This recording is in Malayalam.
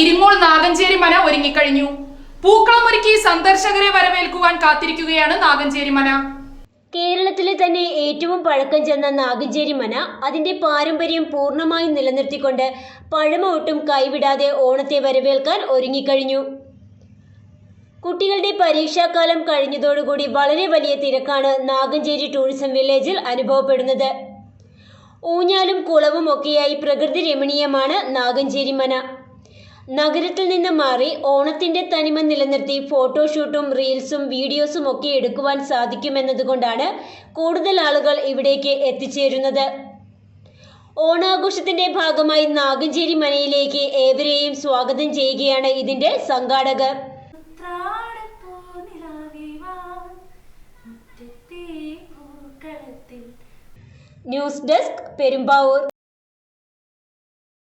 ഇരിങ്ങോൾ നാഗഞ്ചേരി മന ഒരുങ്ങിക്കഴിഞ്ഞു. പൂക്കളമൊരുക്കി സന്ദർശകരെ വരവേൽക്കുവാൻ കാത്തിരിക്കുകയാണ് നാഗഞ്ചേരി മന കേരളത്തിലെ തന്നെ ഏറ്റവും പഴക്കം ചെന്ന നാഗഞ്ചേരി മന അതിന്റെ പാരമ്പര്യം പൂർണമായും നിലനിർത്തിക്കൊണ്ട് പഴമ ഒട്ടും കൈവിടാതെ ഓണത്തെ വരവേൽക്കാൻ ഒരുങ്ങിക്കഴിഞ്ഞു. കുട്ടികളുടെ പരീക്ഷാകാലം കഴിഞ്ഞതോടുകൂടി വളരെ വലിയ തിരക്കാണ് നാഗഞ്ചേരി ടൂറിസം വില്ലേജിൽ അനുഭവപ്പെടുന്നത്. ഊഞ്ഞാലും കുളവും ഒക്കെയായി പ്രകൃതി രമണീയമാണ് നാഗഞ്ചേരി മന നഗരത്തിൽ നിന്ന് മാറി ഓണത്തിന്റെ തനിമ നിലനിർത്തി ഫോട്ടോഷൂട്ടും റീൽസും വീഡിയോസും ഒക്കെ എടുക്കുവാൻ സാധിക്കുമെന്നതുകൊണ്ടാണ് കൂടുതൽ ആളുകൾ ഇവിടേക്ക് എത്തിച്ചേരുന്നത്. ഓണാഘോഷത്തിന്റെ ഭാഗമായി നാഗഞ്ചേരി മനയിലേക്ക് ഏവരെയും സ്വാഗതം ചെയ്യുകയാണ് ഇതിന്റെ സംഘാടകർ. News desk Perumbavoor.